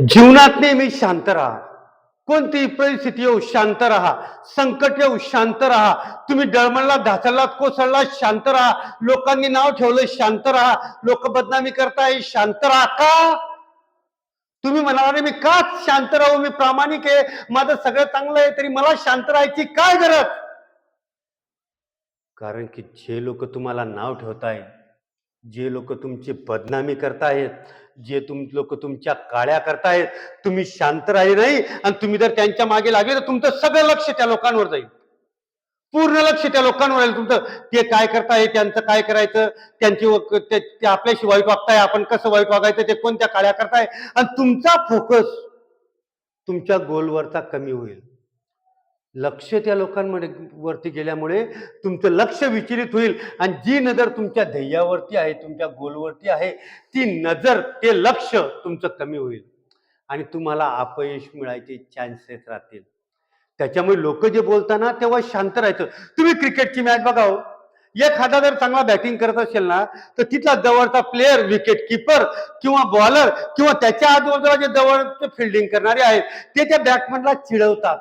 जीवनात नेहमी शांत राहा. कोणतीही परिस्थिती येऊ शांत राहा. संकट येऊ शांत राहा. तुम्ही डळमळला ढासळलात कोसळला शांत राहा. लोकांनी नाव ठेवलं शांत राहा. लोक बदनामी करताय शांत राहा. का? तुम्ही म्हणाला मी का शांत राहू? मी प्रामाणिक आहे. माझं सगळं चांगलं आहे तरी मला शांत राहायची काय गरज? कारण की जे लोक तुम्हाला नाव ठेवताय जे लोक तुमची बदनामी करतायत जे तुम लोक तुमच्या काळ्या करतायत तुम्ही शांत राहिले नाही आणि तुम्ही जर त्यांच्या मागे लागले तर तुमचं सगळं लक्ष त्या लोकांवर जाईल. पूर्ण लक्ष त्या लोकांवर राहील. तुमचं ते काय करताय त्यांचं काय करायचं त्यांची व- ते आपल्याशी वाईट वागताय आपण कसं वाईट वागायचं ते कोणत्या काळ्या करताय? आणि तुमचा फोकस तुमच्या गोलवरचा कमी होईल. लक्ष त्या लोकांमध्ये वरती गेल्यामुळे तुमचं लक्ष विचलित होईल. आणि जी नजर तुमच्या ध्येयावरती आहे तुमच्या गोलवरती आहे ती नजर ते लक्ष तुमचं कमी होईल. आणि तुम्हाला अपयश मिळायचे चान्सेस राहतील. त्याच्यामुळे लोक जे बोलताना तेव्हा शांत राहायचं. तुम्ही क्रिकेटची मॅच बघाव हो. एखादा जर चांगला बॅटिंग करत असेल ना तर तिथला जवळचा प्लेअर विकेट किपर किंवा बॉलर किंवा त्याच्या आजूबाजूला जे जवळचे फिल्डिंग करणारे आहेत ते त्या बॅट्समनला चिडवतात.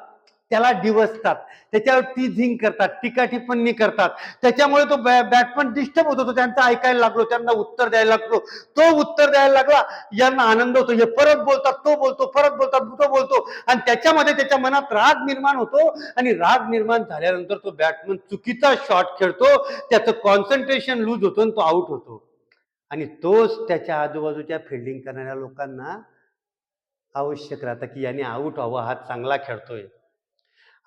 त्याला डिवसतात त्याच्यावर टीझिंग करतात टीका टिप्पणी करतात. त्याच्यामुळे तो बॅ बॅटमन डिस्टर्ब होत होतो. त्यांचा त्यांचं ऐकायला लागलो त्यांना उत्तर द्यायला लागलो. तो उत्तर द्यायला लागला यांना आनंद होतो. हे परत बोलतात तो बोलतो परत बोलतात तो बोलतो. आणि त्याच्यामध्ये त्याच्या मनात राग निर्माण होतो आणि राग निर्माण झाल्यानंतर तो बॅटमन चुकीचा शॉट खेळतो. त्याचं कॉन्सन्ट्रेशन लूज होतं आणि तो आउट होतो. आणि तोच त्याच्या आजूबाजूच्या फिल्डिंग करणाऱ्या लोकांना आवश्यक राहतं की याने आउट व्हावं हा चांगला खेळतोय.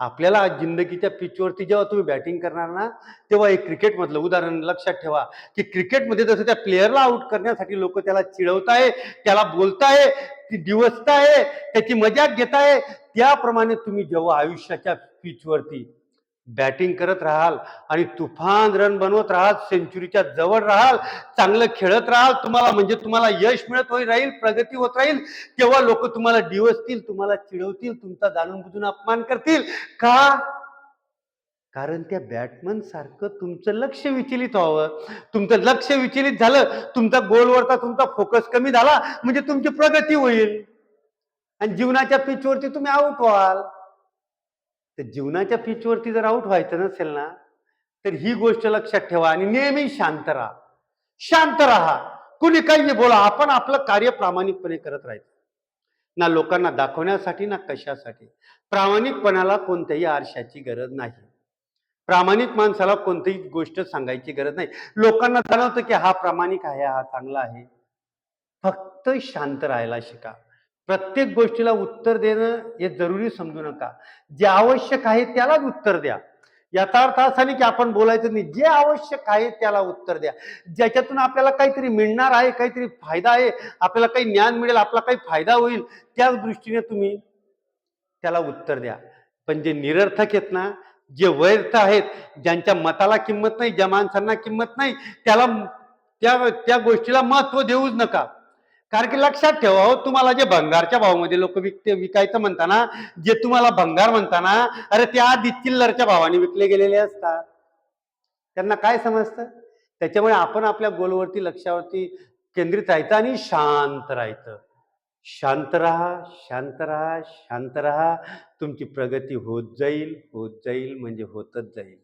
आपल्याला जिंदगीच्या पिचवरती जेव्हा तुम्ही बॅटिंग करणार ना तेव्हा एक क्रिकेटमधलं उदाहरण लक्षात ठेवा. की क्रिकेटमध्ये जसं त्या प्लेअरला आउट करण्यासाठी लोक त्याला चिडवताय त्याला बोलताय ती दिवसताय त्याची मजाक घेताय त्याप्रमाणे तुम्ही जेव्हा आयुष्याच्या पिचवरती बॅटिंग करत राहाल आणि तुफान रन बनवत राहाल सेंचुरीच्या जवळ राहाल चांगलं खेळत राहाल तुम्हाला म्हणजे तुम्हाला यश मिळत होईल राहील प्रगती होत राहील. तेव्हा लोक तुम्हाला डिवसतील तुम्हाला चिडवतील तुमचा जाणून बुजून अपमान करतील. का? कारण त्या बॅटमन सारखं तुमचं लक्ष विचलित व्हावं. तुमचं लक्ष विचलित झालं तुमचा गोलवरचा तुमचा फोकस कमी झाला म्हणजे तुमची प्रगती होईल. आणि जीवनाच्या पिचवरती तुम्ही आउट व्हाल. तर जीवनाच्या पिचवरती जर आउट व्हायचं नसेल ना तर ही गोष्ट लक्षात ठेवा आणि नेहमी शांत राहा. शांत राहा. कुणी काही बोला आपण आपलं कार्य प्रामाणिकपणे करत राहायचं. ना लोकांना दाखवण्यासाठी ना कशासाठी. प्रामाणिकपणाला कोणत्याही आरशाची गरज नाही. प्रामाणिक माणसाला कोणतीही गोष्ट सांगायची गरज नाही. लोकांना जाणवतं की हा प्रामाणिक आहे हा चांगला आहे. फक्त शांत राहायला शिका. प्रत्येक गोष्टीला उत्तर देणं हे जरुरी समजू नका. जे आवश्यक आहे त्यालाच उत्तर द्या. याचा अर्थ असा नाही की आपण बोलायचं नाही. जे आवश्यक आहे त्याला उत्तर द्या. ज्याच्यातून आपल्याला काहीतरी मिळणार आहे काहीतरी फायदा आहे आपल्याला काही ज्ञान मिळेल आपला काही फायदा होईल त्याच दृष्टीने तुम्ही त्याला उत्तर द्या. पण जे निरर्थक आहेत ना जे वैर्थ आहेत ज्यांच्या मताला किंमत नाही ज्या माणसांना किंमत नाही त्याला त्या त्या गोष्टीला महत्त्व देऊच नका. कारण की लक्षात ठेवा हो तुम्हाला जे भंगारच्या भावामध्ये लोक विकते विकायचं म्हणताना जे तुम्हाला भंगार म्हणताना अरे त्या आधी चिल्लरच्या भावाने विकले गेलेले असतात. त्यांना काय समजतं? त्याच्यामुळे आपण आपल्या गोलवरती लक्षावरती केंद्रित राहायचं आणि शांत राहायचं. शांत राहा शांत राहा शांत राहा. तुमची प्रगती होत जाईल होत जाईल म्हणजे होतच जाईल.